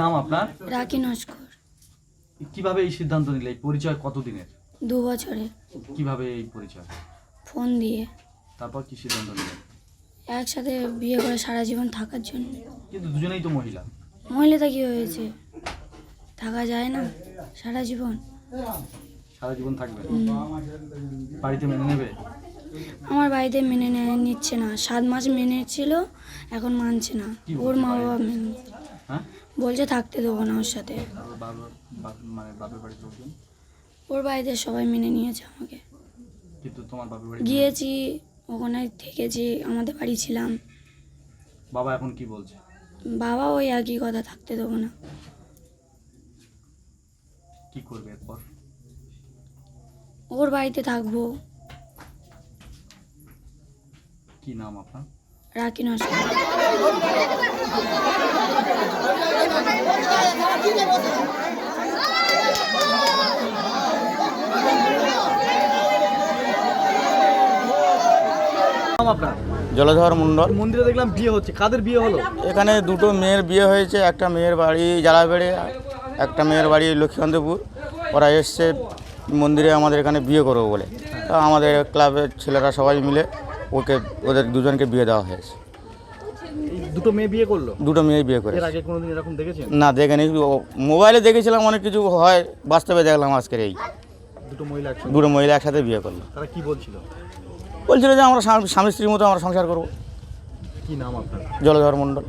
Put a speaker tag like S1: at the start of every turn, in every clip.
S1: আপনার?
S2: রাখি নস্কর
S1: কীভাবে এই সিদ্ধান্ত নিলে? এই পরিচয় কতদিনের?
S2: দু বছরে
S1: কীভাবে এই পরিচয়?
S2: ফোন দিয়ে।
S1: তারপর কি সিদ্ধান্ত নিলেন?
S2: একসাথে বিয়ে করে সারা জীবন থাকার জন্য।
S1: কিন্তু দুজনেই তো মহিলা।
S2: মহিলাটা কি হয়েছে? থাকা যায় না সারা জীবন।
S1: সারা জীবন থাকবেন বাড়িতে মেনে নেবে?
S2: আমার বাড়িতে মেনে নেয় নিচ্ছে না। সাত মাস মেনে ছিল এখন মানছে না। ওর মা বাবা মেনে বলছে থাকতে দেবো না ওর সাথে।
S1: ওর মানে
S2: ওর বাড়িতে সবাই মেনে নিয়েছে আমাকে। গিয়েছি ওখানে থেকেছি আমাদের বাড়ি ছিলাম।
S1: বাবা এখন কি বলছে?
S2: বাবা ওই একই কথা থাকতে দেবো না।
S1: কি করবে এরপর?
S2: ওর বাড়িতে থাকব।
S1: কি নাম আপনার?
S2: রাখি নস্কর
S3: জলধর মণ্ডল।
S1: মন্দিরে দেখলাম বিয়ে হচ্ছে। কাদের বিয়ে হলো?
S3: এখানে দুটো মেয়ের বিয়ে হয়েছে একটা মেয়ের বাড়ি জালাবেড়ে একটা মেয়ের বাড়ি লক্ষ্মীকান্তপুর ওরা এসছে মন্দিরে আমাদের এখানে বিয়ে করব বলে। তা আমাদের ক্লাবের ছেলেরা সবাই মিলে ওকে ওদের দুজনকে বিয়ে দেওয়া হয়েছে।
S1: দুটো মেয়ে বিয়ে করল
S3: দুটো মেয়ে বিয়ে করে
S1: এর আগে কোনোদিন এরকম দেখেছেন
S3: না দেখেনি ও- মোবাইলে দেখেছিলাম অনেক কিছু হয় বাস্তবে দেখলাম আজকের এই
S1: দুটো মহিলা একসাথে
S3: দুটো মহিলা একসাথে বিয়ে করল
S1: তারা কি বলছিল
S3: বলছিল যে আমরা স্বামী স্বামী স্ত্রীর মতো আমরা সংসার করব
S1: কি নাম আপনার
S3: জলধর মণ্ডল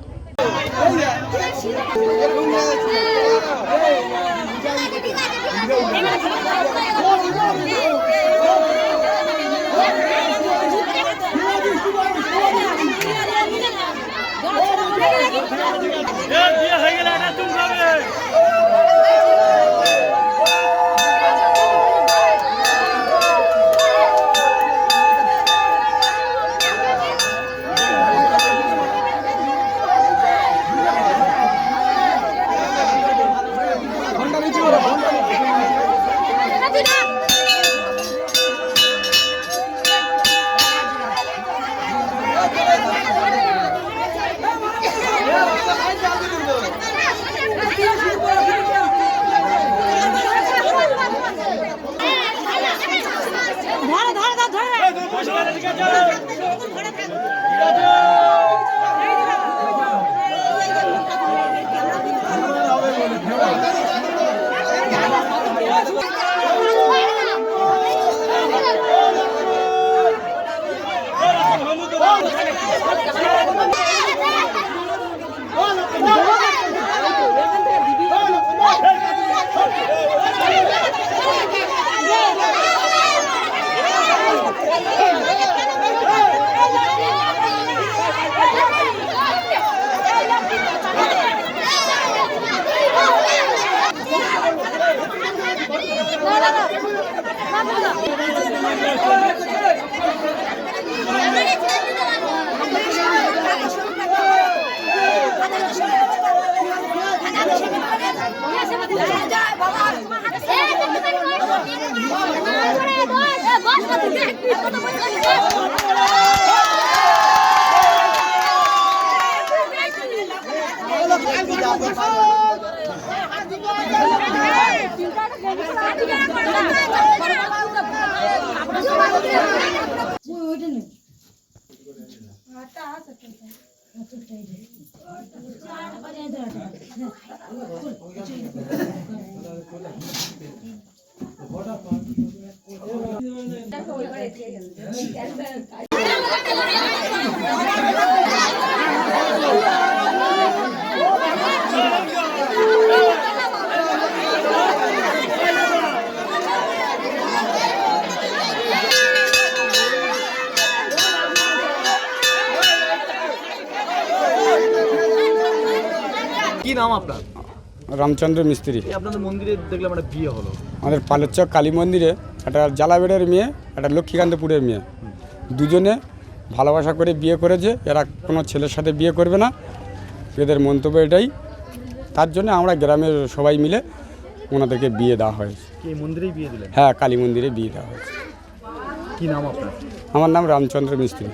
S3: Oh!
S1: দেখো ওইবার এসে গেল কি নাম আপনার?
S4: রামচন্দ্র মিস্ত্রি।
S1: আপনাদের মন্দিরে দেখলাম একটা বিয়ে হলো।
S4: আমাদের পালেরচক কালী মন্দিরে একটা জালাবেড়ের মেয়ে একটা লক্ষ্মীকান্তপুরের মেয়ে। দুজনে ভালোবাসা করে বিয়ে করেছে এরা কোনো ছেলের সাথে বিয়ে করবে না। এদের মন্তব্য এটাই। তার জন্য আমরা গ্রামের সবাই মিলে ওনাদেরকে বিয়ে দেওয়া হয়েছে।
S1: মন্দিরেই বিয়ে দিলেন?
S4: হ্যাঁ কালী মন্দিরে বিয়ে দেওয়া হয়েছে।
S1: কি নাম আপনার?
S4: আমার নাম রামচন্দ্র মিস্ত্রি।